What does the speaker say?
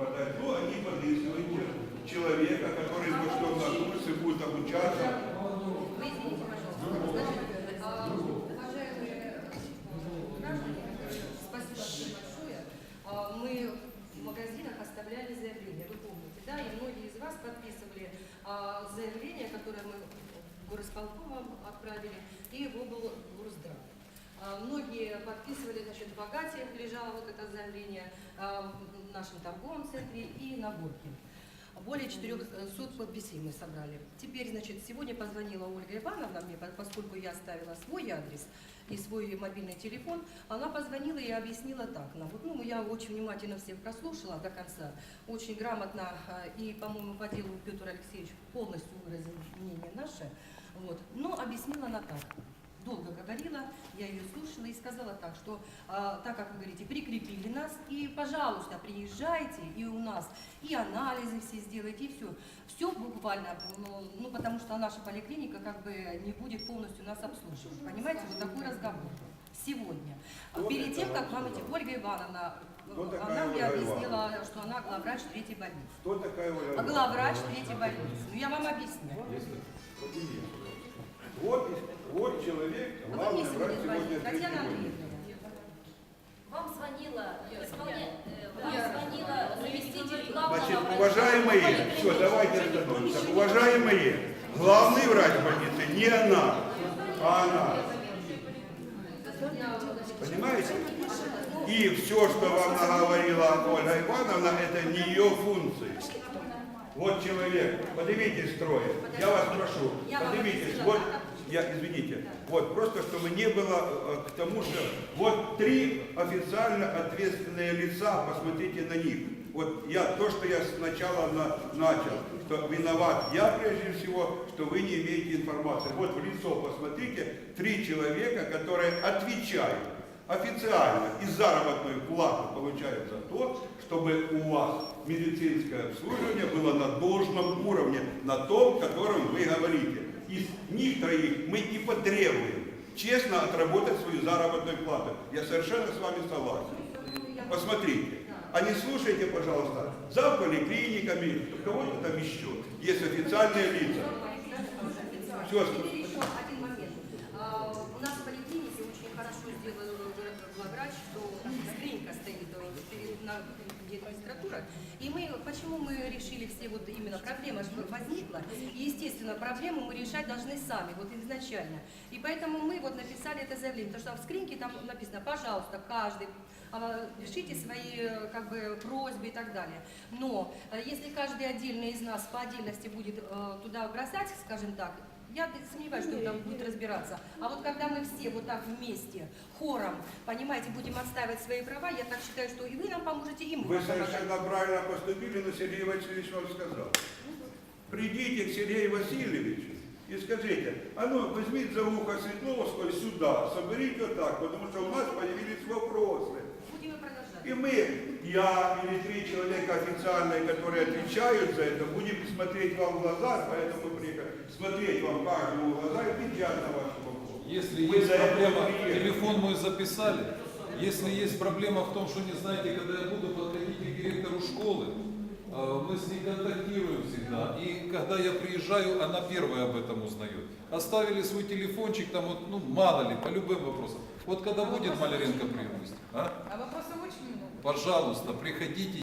подать, то они подыскивают человека, который во что курсе будет обучаться. Уважаемые граждане, спасибо большое. А, Мы в магазинах оставляли заявления, вы помните, да? И многие из вас подписывали а, заявление, которое мы горосполкомом отправили, и в облгорздрав. А, Многие подписывали, значит, в лежало вот это заявление в нашем торговом центре и на Горке. Более 400 подписей мы собрали. Теперь, значит, сегодня позвонила Ольга Ивановна мне, по- поскольку я оставила свой адрес и свой мобильный телефон, она позвонила и объяснила так нам. Вот, ну, я очень внимательно всех прослушала до конца, очень грамотно а, и, по-моему, по делу Петр Алексеевич полностью выразил мнение наше. Вот. Но объяснила она так. Долго говорила, я ее слушала и сказала так, что а, так как вы говорите, прикрепили нас, и, пожалуйста, приезжайте, и у нас и анализы все сделайте, и все. Все буквально, ну, ну, потому что наша поликлиника как бы не будет полностью нас обслуживать. Понимаете, вот такой разговор сегодня. Кто Перед тем, как вам сказал? Ольга Ивановна, Кто она мне Ольга объяснила, Ивановна? что она главврач третьей больницы. Кто такая Ольга? Ивановна? главврач третьей больницы. Ну, я вам объясню. Вот, вот человек, А вы мне врач сегодня сегодня звоните, Татьяна Андреевна. Вам звонила, исполня- э, вам звонила заместитель главного Значит, врача уважаемые, поликлиники. все, давайте остановимся. Уважаемые, главный врач больницы не она, а она. Понимаете? И все, что вам наговорила Ольга Ивановна, это не ее функции. Вот человек, поднимитесь строя. Я вас прошу, поднимитесь. Вот, я, извините, вот, просто чтобы не было э, к тому, что вот три официально ответственные лица, посмотрите на них. Вот я, то, что я сначала на- начал, что виноват я прежде всего, что вы не имеете информации. Вот в лицо посмотрите, три человека, которые отвечают официально и заработную плату получают за то, чтобы у вас медицинское обслуживание было на должном уровне, на том, котором вы говорите. Из них троих мы и потребуем честно отработать свою заработную плату. Я совершенно с вами согласен. Посмотрите. А не слушайте, пожалуйста, за поликлиниками, кого-то там еще. Есть официальные лица. Всё, Теперь еще один момент. А, У нас в поликлинике очень хорошо сделал главврач, что скринька стоит э, перед на где И мы, почему мы решили все вот именно проблема же возникла, и естественно проблему мы решать должны сами, вот изначально. И поэтому мы вот написали это заявление, потому что в скриньке там написано, пожалуйста, каждый а, пишите свои как бы просьбы и так далее. Но э, если каждый отдельно из нас по отдельности будет э, туда бросать, скажем так, я сомневаюсь, что там будет разбираться. А вот когда мы все вот так вместе, хором, понимаете, будем отстаивать свои права, я так считаю, что и вы нам поможете, и мы Вы совершенно правильно поступили, но Сергей Васильевич вам сказал. Придите к Сергею Васильевичу и скажите, а ну возьмите за ухо Светловского сюда, соберите вот так, потому что у нас появились вопросы. И мы, я или три человека официальные, которые отвечают за это, будем смотреть вам в глаза, поэтому мы приехали, смотреть вам каждому в глаза и отвечать на ваши вопросы. Если Мы есть проблема, телефон мой записали. Если есть проблема в том, что не знаете, когда я буду, подходите к директору школы. Э, Мы с ней контактируем всегда. И когда я приезжаю, она первая об этом узнает. Оставили свой телефончик, там вот, ну, мало ли, по любым вопросам. Вот когда будет Маляренко прием, а? А вопросов очень много. пожалуйста, приходите.